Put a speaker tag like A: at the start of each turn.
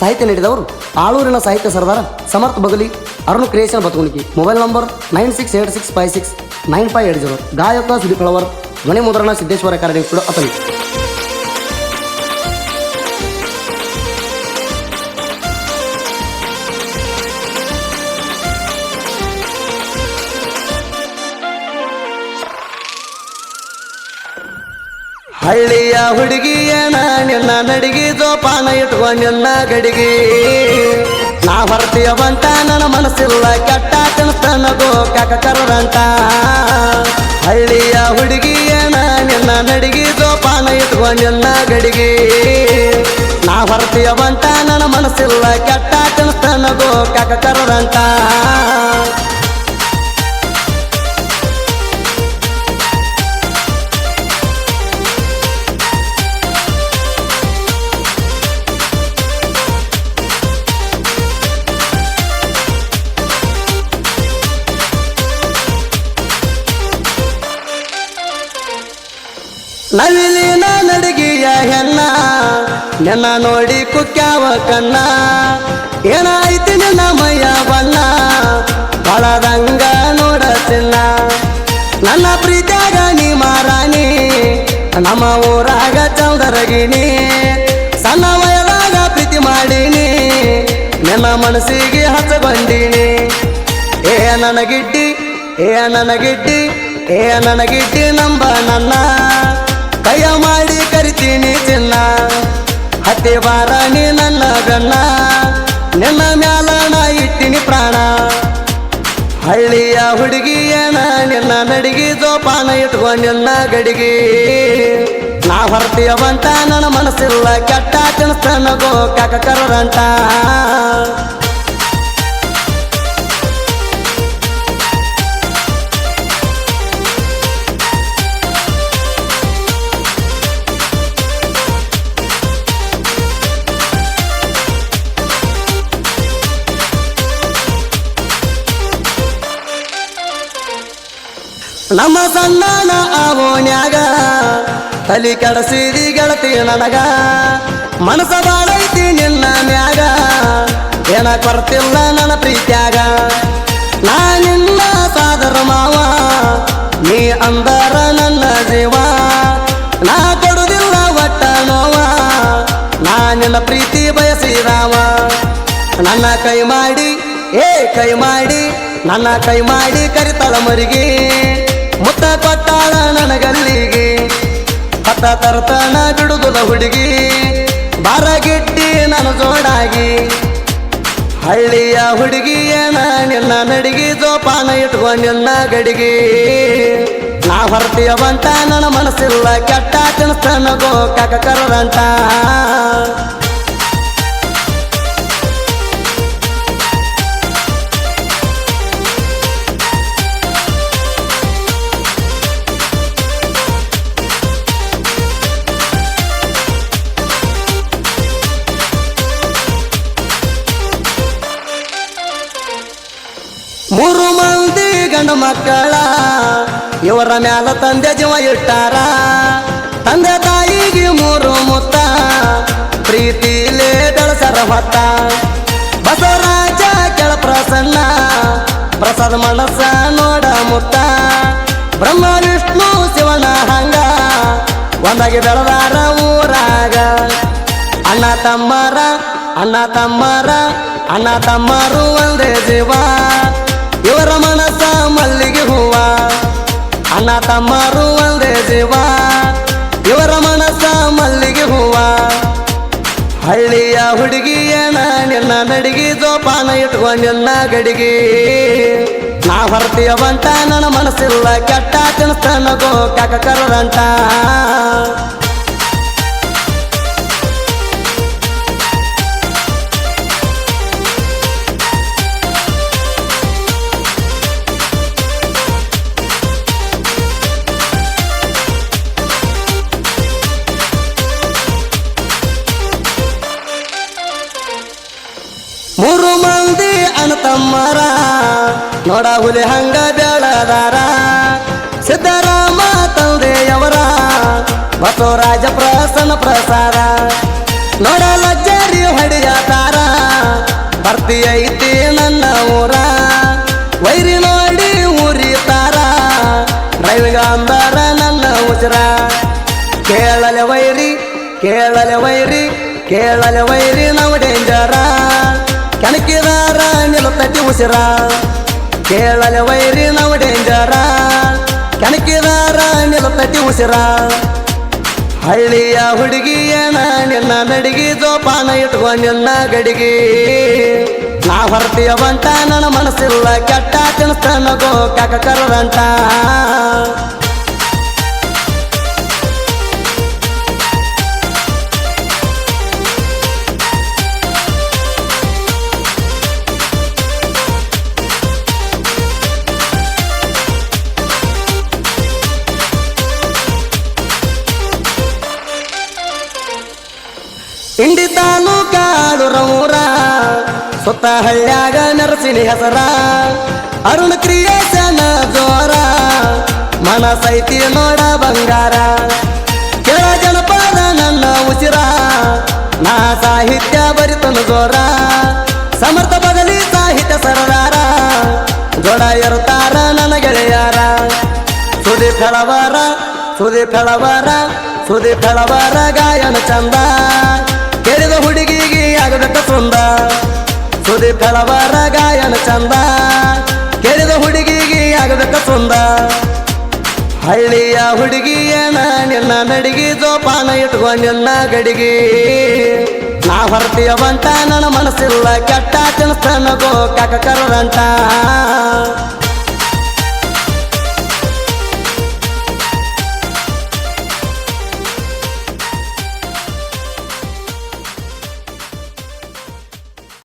A: ಸಾಹಿತ್ಯ ನೀಡಿದವರು ಆಳೂರಿನ ಸಾಹಿತ್ಯ ಸರದಾರ ಸಮರ್ಥ Bagali, Arun creation ಬತುಗುಣಿಕಿ mobile number nine six eight six five six nine five eight zero, ಗಾಯಕ ಸುದೀಪ್ ಕಳವರ್ ಧ್ವನಿ ಮುದ್ರಣ ಸಿದ್ದೇಶ್ವರ ಅಕಾಡೆಮಿ ಕೂಡ
B: ಹಳ್ಳಿಯ ಹುಡುಗಿಯ ನಿನ್ನ ನಡಿಗೆ ಜೋಪಾನ ಇಟ್ಕೊಂಡ್ ನಿನ್ನ ಗಡಿಗೆ. ನಾ ಹೊರತಿಯ ಬಂಟ ನನ್ನ ಮನಸ್ಸಿಲ್ಲ ಕೆಟ್ಟ ತಿನ್ಸ್ತನ ಗೋ ಕಾಕ ಕರಂತ ಹಳ್ಳಿಯ ಹುಡುಗಿಯ ನಿನ್ನ ನಡಿಗೆ ಜೋಪಾನ ಇಟ್ಕೊಂಡ್ ನಿನ್ನ ಗಡಿಗೆ. ನಾ ಹೊರತಿಯ ಬಂಟ ನನ್ನ ಮನಸ್ಸಿಲ್ಲ ಕೆಟ್ಟ ತಿನ್ಸ್ತನ ಗೋ ಕಾಕ ಕರದಂಟ ನವಿಲಿನ ನಡಗಿಯ ಹೆಣ್ಣ. ನೆನ್ನ ನೋಡಿ ಕುಕ್ಕ್ಯಾವ ಕಣ್ಣ. ಏನಾಯ್ತು ನಿನ್ನ ಮೈಯ ಬಣ್ಣ. ಬಳದಂಗ ನೋಡತಿಲ್ಲ ನನ್ನ ಪ್ರೀತಿಯಾಗ ನೀ ಮಾರಾಣಿ. ನಮ್ಮ ಊರಾಗ ಚೌದರಗಿನಿ ಸಣ್ಣ ವಯದಾಗ ಪ್ರೀತಿ ಮಾಡೀನಿ. ನನ್ನ ಮನಸ್ಸಿಗೆ ಹಚ್ಚಗೊಂಡೀನಿ ಏ ನನಗಿಟ್ಟಿ ಏ ನನಗಿಟ್ಟಿ ಏ ನನಗಿಟ್ಟಿ ನಂಬ ನನ್ನ. ಕೈಯ ಮಾಡಿ ಕರಿತೀನಿ ಚಿನ್ನ. ಹತ್ತಿ ಬಾರ ನೀ ನನ್ನ ಗಣ್ಣ ನಿನ್ನ ಮ್ಯಾಲ ನಾ ಇಟ್ಟಿನಿ ಪ್ರಾಣ. ಹಳ್ಳಿಯ ಹುಡುಗಿಯನ ನಿನ್ನ ನಡಿಗೆ ಜೋಪಾನ ಇಟ್ಕೋ ನಿನ್ನ ಗಡಿಗೆ. ನಾ ಹೊರತೀಯವಂತ ನನ್ನ ಮನಸ್ಸಿಲ್ಲ, ಕೆಟ್ಟ ತಿನ್ಸ್ತನ ಕಕ್ಕ ಕಾಕ ಕರದಂಟ ನಮ್ಮ ಸಣ್ಣನ ಆವೋನ್ಯಾಗ ತಲಿ ಕೆಡಸಿದಿ ಗೆಳತಿ ನನಗ ಮನಸ ಬಾಳೈತಿ ನಿನ್ನ ಮ್ಯಾಗ, ಏನ ಕೊರತಿಲ್ಲ ನನ್ನ ಪ್ರೀತ್ಯಾಗ. ನಾ ನಿನ್ನ ಸಾದರ ಮಾವ, ನೀ ಅಂದರ ನನ್ನ ಜೀವ. ನಾ ಕೊಡುದಿಲ್ಲ ಒಟ್ಟ ನೋವ, ನಾ ನಿನ್ನ ಪ್ರೀತಿ ಬಯಸಿದಾವ. ನನ್ನ ಕೈ ಮಾಡಿ, ಏ ಕೈ ಮಾಡಿ, ನನ್ನ ಕೈ ಮಾಡಿ ಕರಿತಳ ಮರಿಗೆ. ನನಗಲ್ಲಿಗೆ ಹತ್ತ ತರ್ತನ ಬಿಡುದುಲ ಹುಡುಗಿ. ಬಾರಗಿಟ್ಟಿ ನನ್ನ ಜೋಡಾಗಿ. ಹಳ್ಳಿಯ ಹುಡುಗಿಯನ ನಿನ್ನ ನಡಿಗೆ ಜೋಪಾನ ಇಟ್ಕೋ ನಿನ್ನ ಗಡಿಗೆ. ನಾ ಹೊರತಿಯ ಬಂತ ನನ್ನ ಮನಸ್ಸಿಲ್ಲ, ಕೆಟ್ಟ ತಿನ್ಸ್ತನ ಗೋ ಕಕ್ಕ ಕರದಂಟ ಮೂರು ಮಂದಿ ಗಂಡು ಮಕ್ಕಳ, ಇವರ ಮ್ಯಾಲ ತಂದೆ ಜೀವ ಇಟ್ಟಾರ. ತಂದೆ ತಾಯಿಗೆ ಮೂರು ಮುತ್ತ, ಪ್ರೀತಿಲೇ ಬೆಳಸರ ಹೊತ್ತ. ಬಸವರಾಜ ಕೆಳ ಪ್ರಸನ್ನ, ಪ್ರಸಾದ ಮನಸ್ಸ ನೋಡ ಮುತ್ತ. ಬ್ರಹ್ಮ, ವಿಷ್ಣು, ಶಿವನ ಹಂಗ, ಒಂದಾಗಿ ಬೆಳದಾರ ಊರಾಗ. ಅಣ್ಣ, ತಮ್ಮರ ಅಣ್ಣ ತಮ್ಮರ, ಅಣ್ಣ, ತಮ್ಮರು ಒಂದೇ ಜೀವ. ಹೂವ ಅಣ್ಣ ತಮ್ಮರು ಒಂದೇ ಇವರ ಮನಸ್ಸ ಮಲ್ಲಿಗೆ ಹೂವ? ಹಳ್ಳಿಯ ಹುಡುಗಿಯನ ನಿನ್ನ ನಡಿಗೆ, ಜೋಪಾನ ಇಟ್ಕೊಂಡ್ ನಿನ್ನ ಗಡಿಗೆ. ನಾ ಹೊರತಿಯ ಬಂತ ನನ್ನ ಮನಸ್ಸಿಲ್ಲ, ಕೆಟ್ಟ ತಿನ್ಸ್ತನ ಗೋ ಕಾಕ ಕರದಂಟ ನೋಡ ಹುಲಿ ಹಂಗ ಬೆಳದಾರ ಸಿದ್ದರಾಮ ತಂದೆಯವರ. ಬಸವರಾಜ ಪ್ರಸನ್ನ ಪ್ರಸಾರ. ನೋಡ ಲಜ್ಜರಿ ಹೊಡೆಯತಾರ ಬರ್ತೀಯ ಐತಿ ನನ್ನ ಊರ. ವೈರಿ ನೋಡಿ ಊರಿ ತಾರ ರೈಲ್ಗಾಂಬರ ನನ್ನ ಉಸಿರ ಕೇಳಲೆ ವೈರಿ ಕೇಳಲೆ ವೈರಿ ಕೇಳಲೆ ವೈರಿ ನಾವು ಡೇಂಜರ. ಕೆಣಕಿದಾರ ನಿಲ್ಲತತಿ ಉಸಿರ. ಕೇಳಲೆ ವೈರಿ ನಾವು ಡೇಂಜರ. ಕೆಣಕಿದಾರ ನಿಲ್ಲತತಿ ಉಸಿರ. ಹಳ್ಳಿಯ ಹುಡುಗಿಯನ ನಿನ್ನ ನಡಿಗೆ, ಜೋಪಾನ ಇಟ್ಕೊಂಡು ನಿನ್ನ ಗಡಿಗೆ. ನಾ ಹೊರತಿಯ ಬಂತ ನನ್ನ ಮನಸ್ಸಿಲ್ಲ, ಕೆಟ್ಟ ತಿನ್ಸ್ತಾನ ಗೋ ಕಾಕ ಕರದಂಟ ಇಂಡಿ ಕಾಡು ರೌರ, ಸುತ್ತ ಹಳ್ಳ್ಯಾಗ ನರಸಿನಿ ಹೆಸರ. ಅರುಣ ಕ್ರಿಯೇಶನ ಜೋರ, ಮನಸೈತಿ ನೋಡ ಬಂಗಾರ. ಕೆಳ ಜನಪದ ನನ್ನ ಉಸಿರ, ನಾ ಸಾಹಿತ್ಯ ಬರಿತನ ಜೋರ. ಸಮರ್ಥ ಬದಲಿ ಸಾಹಿತ್ಯ ಸರದಾರ, ಜೋಡ ಇರುತ್ತಾರ ನನ್ನ ಗೆಳೆಯಾರ. ಸುದಿ ಫೆಳವರ ಸುದಿ ಫೆಳವರ ಸುದಿ ಫೆಳವರ ಗಾಯನ ಚಂದ. ಕೇಳಿದ ಹುಡುಗಿಗೆ ಆಗಬೇಕ ಸುಂದ ಸುದಿ ಕಲವರ ಗಾಯನ ಚಂದ. ಕೇಳಿದ ಹುಡುಗಿಗೆ ಆಗಬೇಕ ಸುಂದ ಹಳ್ಳಿಯ ಹುಡುಗಿಯನ ನಿನ್ನ ನಡಿಗೆ ಜೋಪಾನ ಇಟ್ಕೋ ನಿನ್ನ ಗಡಿಗೆ. ನಾ ಹೊರತಿಯ ಬಂತ ನನ್ನ ಮನಸ್ಸಿಲ್ಲ, ಕೆಟ್ಟ ತಿನ್ಸ್ತಾನ ಗೋ ಕಾಕ ಕರದಂಟ